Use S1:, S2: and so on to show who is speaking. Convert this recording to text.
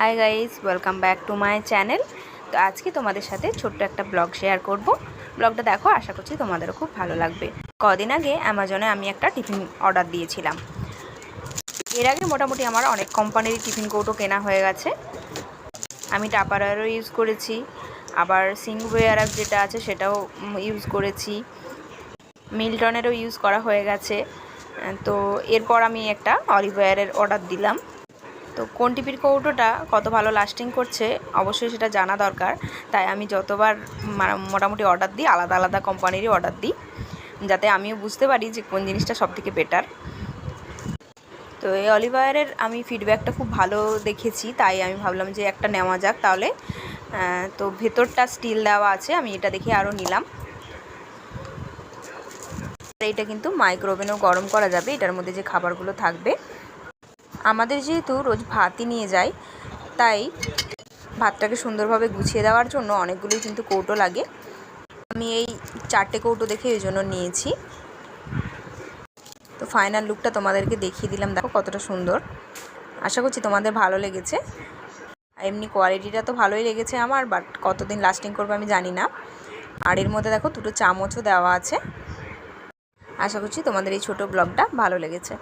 S1: Hi guys welcome back to my channel তো আজকে তোমাদের সাথে ছোট্ট একটা ব্লগ শেয়ার করব। ব্লগটা দেখো, আশা করছি তোমাদেরও খুব ভালো লাগবে। কদিন আগে অ্যামাজনে আমি একটা টিফিন অর্ডার দিয়েছিলাম। এর আগে মোটামুটি আমার অনেক কোম্পানির টিফিন কৌটো কেনা হয়ে গেছে। আমি টাপারওয়ারও ইউজ করেছি, আবার সিংওয়েয়ার যেটা আছে সেটাও ইউজ করেছি। মিল্টনেরও ইউজ করা হয়ে গেছে। তো এরপর আমি একটা অলিভওয়ারের অর্ডার দিলাম। তো কোন টিপির কৌটোটা কত ভালো লাস্টিং করছে, অবশ্যই সেটা জানা দরকার। তাই আমি যতবার মোটামুটি অর্ডার দিই, আলাদা আলাদা কোম্পানিরই অর্ডার দিই, যাতে আমিও বুঝতে পারি যে কোন জিনিসটা সবথেকে বেটার তো এই অলিভায়ারের আমি ফিডব্যাকটা খুব ভালো দেখেছি, তাই আমি ভাবলাম যে একটা নেওয়া যাক তাহলে। তো ভেতরটা স্টিল দেওয়া আছে, আমি এটা দেখে আরও নিলাম। এটা কিন্তু মাইক্রোওভেনও গরম করা যাবে, এটার মধ্যে যে খাবারগুলো থাকবে। আমাদের যেহেতু রোজ ভাতই নিয়ে যাই, তাই ভাতটাকে সুন্দরভাবে গুছিয়ে দেওয়ার জন্য অনেকগুলোই কিন্তু কৌটো লাগে। আমি এই চারটে কৌটো দেখে এই জন্য নিয়েছি। তো ফাইনাল লুকটা তোমাদেরকে দেখিয়ে দিলাম। দেখো কতটা সুন্দর। আশা করছি তোমাদের ভালো লেগেছে। এমনি কোয়ালিটিটা তো ভালোই লেগেছে আমার বাট কতদিন লাস্টিং করবে আমি জানি না। আর এর মধ্যে দেখো দুটো চামচও দেওয়া আছে। আশা করছি তোমাদের এই ছোটো ব্লগটা ভালো লেগেছে।